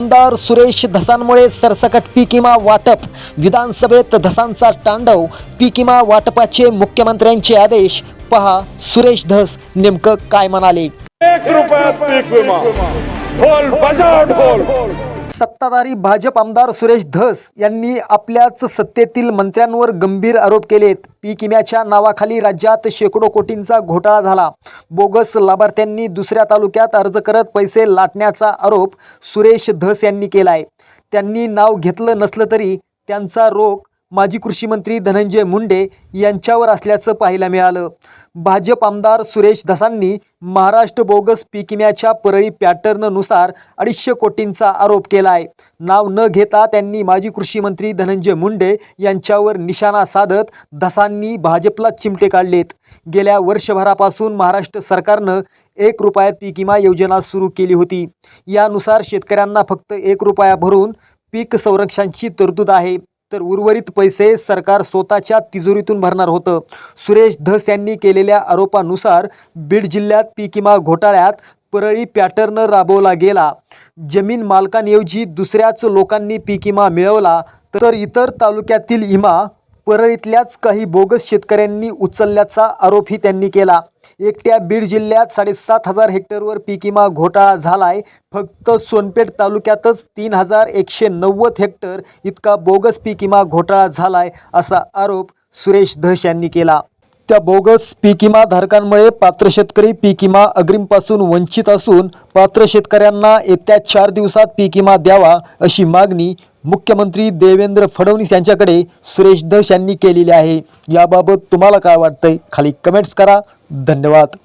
आमदार सुरेश धसांमुळे सरसकट पीकिमा वाटप. विधानसभेत धसांचा तांडव. पीकिमा वाटपाचे मुख्यमंत्र्यांचे आदेश. पहा सुरेश धस नेमकं काय म्हणाले? एक रुपयात पीक विमा ढोल बजाव ढोल. सत्ताधारी भाजप आमदार सुरेश धस यांनी आपल्याच सत्तेतील मंत्र्यांवर गंभीर आरोप केलेत. पीक विम्याच्या नावाखाली राज्यात शेकडो कोटींचा घोटाळा झाला. बोगस लाभार्थ्यांनी दुसऱ्या तालुक्यात अर्ज करत पैसे लाटण्याचा आरोप सुरेश धस यांनी केलाय. त्यांनी नाव घेतलं नसलं तरी त्यांचा रोख माजी कृषी मंत्री धनंजय मुंडे यांच्यावर असल्याचं पाहायला मिळालं. भाजप आमदार सुरेश धसांनी महाराष्ट्र बोगस पीक विम्याच्या परळी पॅटर्ननुसार अडीचशे कोटींचा आरोप केला आहे नाव न घेता त्यांनी माजी कृषी मंत्री धनंजय मुंडे यांच्यावर निशाणा साधत धसांनी भाजपला चिमटे काढलेत. गेल्या वर्षभरापासून महाराष्ट्र सरकारनं एक रुपयात पीक विमा योजना सुरू केली होती. यानुसार शेतकऱ्यांना फक्त एक रुपया भरून पीक संरक्षणाची तरतूद आहे. तर उर्वरित पैसे सरकार स्वतःच्या तिजोरीतून भरणार होतं. सुरेश धस यांनी केलेल्या आरोपानुसार बीड जिल्ह्यात पीकिमा घोटाळ्यात परळी पॅटर्न राबवला गेला. जमीन मालकांऐवजी दुसऱ्याच लोकांनी पीकिमा मिळवला तर इतर तालुक्यातील इमा परळीतल्याच काही बोगस शेतकऱ्यांनी उचलल्याचा आरोपही त्यांनी केला. एकट्या बीड जिल्ह्यात साडेसात हजार हेक्टरवर पीकिमा घोटाळा झालाय. फक्त सोनपेठ तालुक्यातच तीन हजार एकशे नव्वद हेक्टर इतका बोगस पीक घोटाळा झालाय असा आरोप सुरेश धस यांनी केला. त्या बोगस पीक विमा धारकांमुळे पात्र शेतकरी पीक विमा अग्रिमपासून वंचित असून पात्र शेतकऱ्यांना येत्या चार दिवसात पीक विमा द्यावा अशी मागणी मुख्यमंत्री देवेंद्र फडणवीस यांच्याकडे सुरेश धस यांनी केलेली आहे. याबाबत तुम्हाला काय वाटतंय? खाली कमेंट्स करा. धन्यवाद.